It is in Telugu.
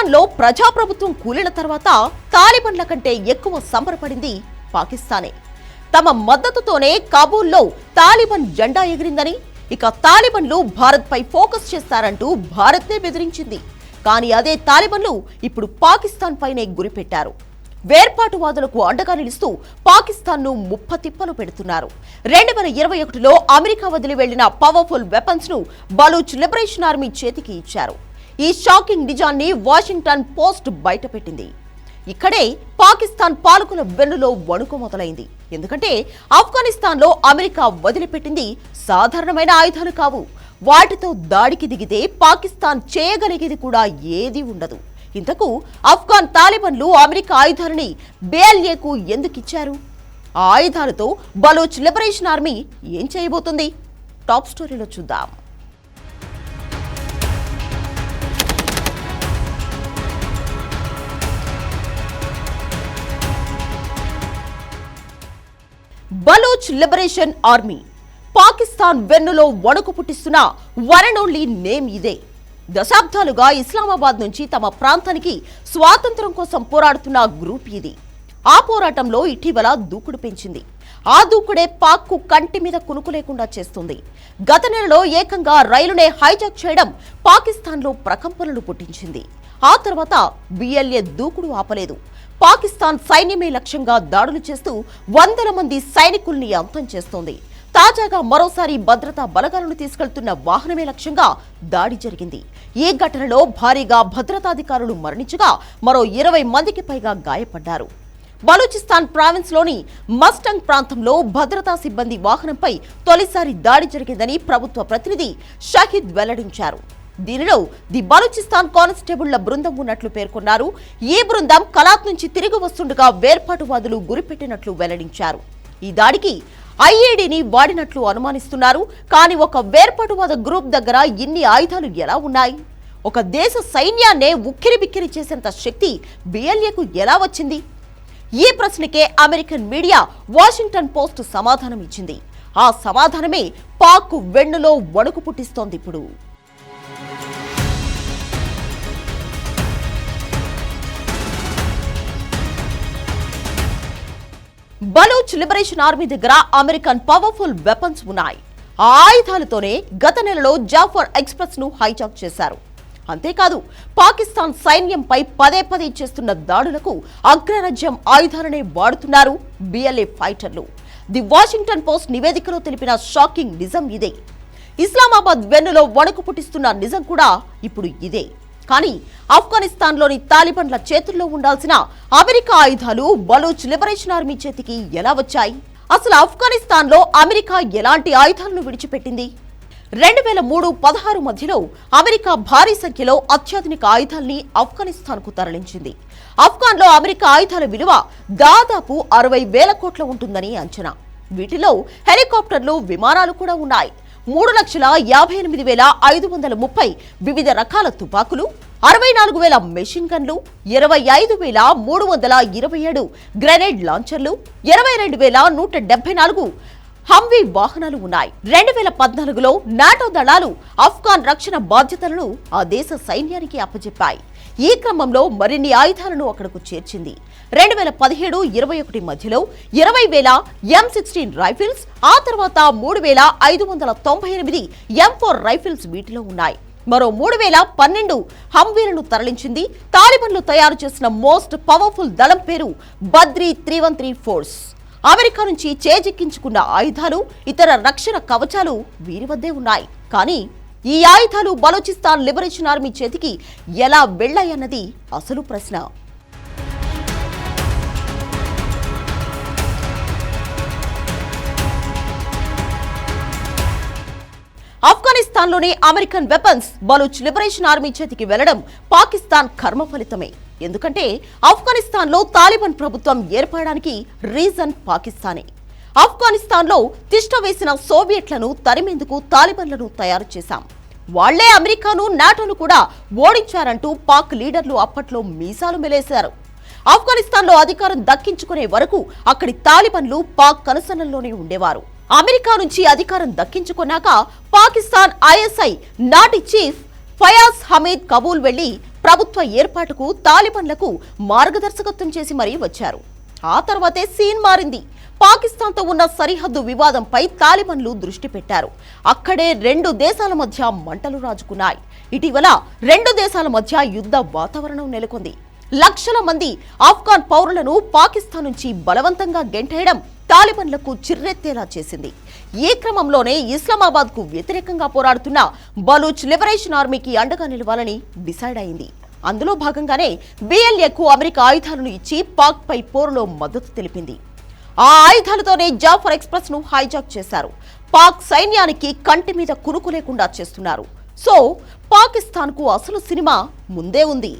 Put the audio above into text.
ఆఫ్ఘాన్ ప్రజాప్రభుత్వం కూలిన తర్వాత తాలిబన్ల కంటే ఎక్కువ సంబరపడింది పాకిస్తానే. తమ మద్దతుతోనే కాబూల్లో తాలిబన్ జెండా ఎగిరిందని ఇక తాలిబన్లు భారత్పై ఫోకస్ చేస్తారంటూ భారత్నే బెదిరించింది. కానీ అదే తాలిబన్లు ఇప్పుడు పాకిస్తాన్ పైనే గురిపెట్టారు. వేర్పాటువాదులకు అండగా నిలుస్తూ పాకిస్తాన్ను ముప్పతిప్పలు పెడుతున్నారు. రెండు వేల ఇరవై ఒకటిలో అమెరికా వదిలి వెళ్ళిన పవర్ఫుల్ వెపన్స్ను బలూచ్ లిబరేషన్ ఆర్మీ చేతికి ఇచ్చారు. ఈ షాకింగ్ నిజాన్ని వాషింగ్టన్ పోస్ట్ బయటపెట్టింది. ఇక్కడే పాకిస్తాన్ పాలకుల వెన్నులో వణుకు మొదలైంది. ఎందుకంటే ఆఫ్ఘనిస్తాన్లో అమెరికా వదిలిపెట్టింది సాధారణమైన ఆయుధాలు కావు. వాటితో దాడికి దిగితే పాకిస్తాన్ చేయగలిగేది కూడా ఏదీ ఉండదు. ఇంతకు ఆఫ్ఘాన్ తాలిబన్లు అమెరికా ఆయుధాలని బేఎల్ఏకు ఎందుకు ఇచ్చారు? ఆ ఆయుధాలతో బలోచ్ లిబరేషన్ ఆర్మీ ఏం చేయబోతుంది? టాప్ స్టోరీలో చూద్దాం. Baloch liberation army. పాకిస్తాన్ వెన్నులో వణుకు పుట్టిస్తున్న వన్ ఓన్లీ నేమ్ ఇదే. దశాబ్దాలుగా ఇస్లామాబాద్ నుంచి తమ ప్రాంతానికి స్వాతంత్రం కోసం పోరాడుతున్న గ్రూప్ ఇది. ఆ పోరాటంలో ఇటీవల దూకుడు పెంచింది. ఆ దూకుడే పాక్కు కంటి మీద కునుకు లేకుండా చేస్తుంది. గత నెలలో ఏకంగా రైలునే హైజాక్ చేయడం పాకిస్తాన్లో ప్రకంపనలు పుట్టించింది. ఆ తర్వాత బిఎల్ఏ దూకుడు ఆపలేదు. పాకిస్తాన్ సైన్యమే లక్ష్యంగా దాడులు చేస్తూ వందల మంది సైనికుల్ని అంతం చేస్తోంది. తాజాగా మరోసారి భద్రతా బలగాలను తీసుకెళ్తున్న వాహనమే లక్ష్యంగా దాడి జరిగింది. ఈ ఘటనలో భారీగా భద్రతాధికారులు మరణించగా మరో ఇరవై మందికి పైగా గాయపడ్డారు. బలూచిస్తాన్ ప్రావిన్స్లోని మస్టంగ్ ప్రాంతంలో భద్రతా సిబ్బంది వాహనంపై తొలిసారి దాడి జరిగిందని ప్రభుత్వ ప్రతినిధి షహీద్ వెల్లడించారు. దీనిలో ది బలూచిస్తాన్ కానిస్టేబుళ్ళ బృందం ఉన్నట్లు పేర్కొన్నారు. ఈ బృందం కలాత్ నుంచి తిరిగి వస్తుండగా వేర్పాటువాదులు గురిపెట్టినట్లు వెల్లడించారు. ఈ దాడికి ఐఏడీని వాడినట్లు అనుమానిస్తున్నారు. కానీ ఒక వేర్పాటువాద గ్రూప్ దగ్గర ఇన్ని ఆయుధాలు ఎలా ఉన్నాయి? ఒక దేశ సైన్యాన్నే ఉక్కిరిబిక్కిరి చేసేంత శక్తి బిఎల్ఏకు ఎలా వచ్చింది? ఈ ప్రశ్నకే అమెరికన్ మీడియా వాషింగ్టన్ పోస్ట్ సమాధానం ఇచ్చింది ఆ సమాధానమే పాక్ వెన్నులో వణుకు పుట్టిస్తోంది ఇప్పుడు. బలూచ్ లిబరేషన్ ఆర్మీ దగ్గర అమెరికన్ పవర్ఫుల్ వెపన్స్ ఉన్నాయి. ఆ ఆయుధాలతోనే గత నెలలో జాఫర్ ఎక్స్ప్రెస్ను హైజాక్ చేశారు. అంతేకాదు పాకిస్తాన్ సైన్యంపై పదే పదే చేస్తున్న దాడులకు అగ్రరాజ్యం ఆయుధాలనే వాడుతున్నారు బిఎల్ఏ ఫైటర్లు. ది వాషింగ్టన్ పోస్ట్ నివేదికలో తెలిపిన షాకింగ్ నిజం ఇదే. ఇస్లామాబాద్ వెన్నులో వణుకు పుట్టిస్తున్న నిజం కూడా ఇప్పుడు ఇదే. కానీ ఆఫ్ఘనిస్తాన్లోని తాలిబన్ల చేతుల్లో ఉండాల్సిన అమెరికా ఆయుధాలు బలూచ్ లిబరేషన్ ఆర్మీ చేతికి ఎలా వచ్చాయి? అసలు ఆఫ్ఘనిస్తాన్లో అమెరికా ఎలాంటి ఆయుధాలను విడిచిపెట్టింది? రెండు వేల మూడు పదహారు మధ్యలో అమెరికా భారీ సంఖ్యలో అత్యాధునిక ఆయుధాల్ని ఆఫ్ఘనిస్తాన్కు తరలించింది. ఆఫ్ఘాన్లో అమెరికా ఆయుధాల విలువ దాదాపు అరవై వేల కోట్ల ఉంటుందని అంచనా. వీటిలో హెలికాప్టర్లు విమానాలు కూడా ఉన్నాయి. మూడు లక్షల యాభై ఎనిమిది వేల ఐదు వందల ముప్పై వివిధ రకాల తుపాకులు అరవై నాలుగు వేల మెషిన్ గన్లు ఇరవై ఐదు వేల మూడు వందల ఇరవై ఏడు గ్రెనేడ్ లాంచర్లు ఇరవై రెండు వేల నూట డెబ్బై నాలుగు హంవీ వాహనాలు ఉన్నాయి. రెండు వేల పద్నాలుగులో నాటో దళాలు ఆఫ్ఘాన్ రక్షణ బాధ్యతలను ఆ దేశ సైన్యానికి అప్పజెప్పాయి. ఈ క్రమంలో మరిన్ని ఆయుధాలను అక్కడకు చేర్చింది. రెండు వేల పదిహేడు ఇరవై ఒకటి మధ్యలో ఇరవై వేల ఎం సిక్స్టీన్ రైఫిల్స్ ఆ తర్వాత మూడు వేల ఐదు వందల తొంభై ఎనిమిది ఎం ఫోర్ రైఫిల్స్ వీటిలో ఉన్నాయి. మరో మూడు వేల పన్నెండు హంవీలను తరలించింది. తాలిబన్లు తయారు చేసిన మోస్ట్ పవర్ఫుల్ దళం పేరు Badri three one three force. America నుంచి చేజిక్కించుకున్న ఆయుధాలు ఇతర రక్షణ కవచాలు వీరి వద్దే ఉన్నాయి. కానీ ఈ ఆయుధాలు బలోచిస్తాన్ లిబరేషన్ ఆర్మీ చేతికి ఎలా వెళ్ళాయన్నది అసలు ప్రశ్న. ఆఫ్ఘనిస్తాన్లోని American weapons Baloch liberation army చేతికి వెళ్ళడం పాకిస్తాన్ కర్మ ఫలితమే. ఎందుకంటే ఆఫ్ఘనిస్తాన్లో తాలిబాన్ ప్రభుత్వం ఏర్పడడానికి రీజన్ పాకిస్తానే. ఆఫ్ఘనిస్తాన్లో తిష్ట వేసిన సోవియట్లను తరిమేందుకు తాలిబన్లను తయారు చేశాం. వాళ్ళే అమెరికాను నాటోను కూడా ఓడించారంటూ పాక్ లీడర్లు అప్పట్లో మీసాలు మెలేశారు. ఆఫ్ఘనిస్తాన్లో అధికారం దక్కించుకునే వరకు అక్కడి తాలిబన్లు పాక్ కనుసనల్లోనే ఉండేవారు. అమెరికా నుంచి అధికారం దక్కించుకున్నాక పాకిస్తాన్ ఐఎస్ఐ నాటి చీఫ్ ఫయాజ్ హమీద్ కబూల్ వెళ్ళి ప్రభుత్వ ఏర్పాటుకు తాలిబన్లకు మార్గదర్శకత్వం చేసి మరీ వచ్చారు. ఆ తర్వాతే సీన్ మారింది. పాకిస్తాన్తో ఉన్న సరిహద్దు వివాదంపై తాలిబన్లు దృష్టి పెట్టారు. అక్కడే రెండు దేశాల మధ్య మంటలు రాజుకున్నాయి. ఇటీవల రెండు దేశాల మధ్య యుద్ధ వాతావరణం నెలకొంది. లక్షల మంది ఆఫ్ఘాన్ పౌరులను పాకిస్తాన్ నుంచి బలవంతంగా గెంటేయడం తాలిబన్లకు చిర్రెత్తేలా చేసింది. ఈ క్రమంలోనే ఇస్లామాబాద్కు వ్యతిరేకంగా పోరాడుతున్న బలూచ్ లిబరేషన్ ఆర్మీకి అండగా నిలవాలని డిసైడ్ అయింది. అందులో భాగంగానే బిఎల్ఏకు అమెరికా ఆయుధాలను ఇచ్చి పాక్పై పోరులో మద్దతు తెలిపింది. ఆ ఆయుధాలతోనే జాఫర్ ఎక్స్ప్రెస్ను హైజాక్ చేశారు. పాక్ సైన్యానికి కంటి మీద కునుకు లేకుండా చేస్తున్నారు. సో పాకిస్తాన్కు అసలు సినిమా ముందే ఉంది.